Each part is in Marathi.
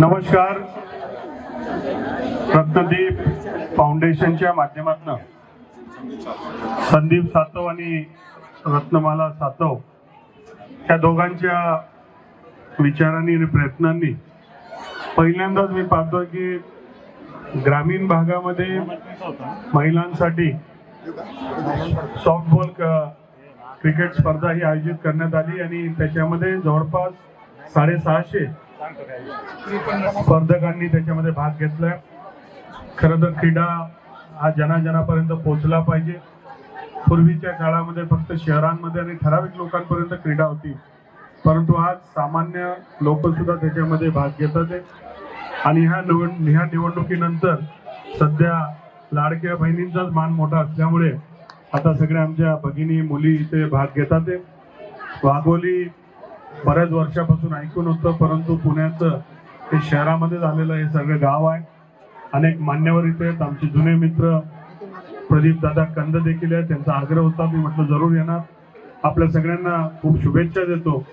नमस्कार. रत्नदीप फाउंडेशनच्या माध्यमातून संदीप सातव आणि रत्नमाला सातव या दोघांच्या विचारांनी आणि प्रयत्नांनी पहिल्यांदाच मी पाहतोय की ग्रामीण भागामध्ये महिलांसाठी सॉफ्टबॉल क्रिकेट स्पर्धा ही आयोजित करण्यात आली आणि त्याच्यामध्ये जवळपास साडेसहाशे स्पर्धकांनी त्याच्यामध्ये भाग घेतलाय. खरं तर क्रीडा हा जनाजनापर्यंत पोहोचला पाहिजे. पूर्वीच्या काळामध्ये फक्त शहरांमध्ये आणि ठराविक लोकांपर्यंत क्रीडा होती. परंतु आज सामान्य लोक सुद्धा त्याच्यामध्ये भाग घेतात आहे. आणि ह्या निवड ह्या निवडणुकीनंतर सध्या लाडक्या बहिणींचाच मान मोठा असल्यामुळे आता सगळ्या आमच्या भगिनी मुली इथे भाग घेतात वाघोली बऱ्याच वर्षापासून ऐकून होतं परंतु पुण्याचं हे शहरामध्ये झालेलं हे सगळं गाव आहे. अनेक मान्यवर इथे आहेत. आमचे जुने मित्र प्रदीप दादा कंद देखील आहेत. त्यांचा आग्रह होता मी म्हटलं जरूर येणार. आपल्या सगळ्यांना खूप शुभेच्छा देतो.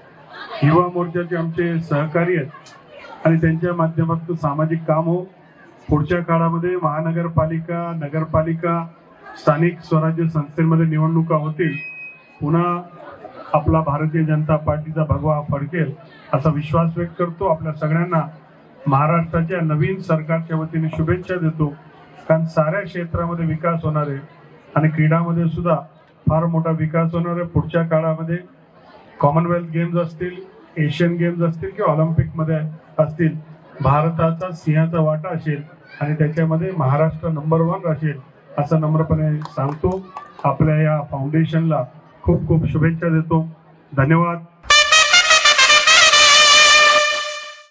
युवा मोर्चाचे आमचे सहकारी आहेत. आणि त्यांच्या माध्यमातून सामाजिक काम हो. पुढच्या काळामध्ये महानगरपालिका नगरपालिका स्थानिक स्वराज्य संस्थेमध्ये निवडणुका होतील. पुन्हा आपला भारतीय जनता पार्टीचा भगवा फडकेल असा विश्वास व्यक्त करतो. आपल्या सगळ्यांना महाराष्ट्राच्या नवीन सरकारच्या वतीने शुभेच्छा देतो. कारण साऱ्या क्षेत्रामध्ये विकास होणार आहे आणि क्रीडामध्ये सुद्धा फार मोठा विकास होणार आहे. पुढच्या काळामध्ये कॉमनवेल्थ गेम्स असतील एशियन गेम्स असतील किंवा ऑलिम्पिकमध्ये असतील भारताचा सिंहाचा वाटा असेल आणि त्याच्यामध्ये महाराष्ट्र नंबर वन असेल असं नम्रपणे सांगतो. आपल्या या फाउंडेशनला खूप खूप शुभेच्छा देतो. धन्यवाद.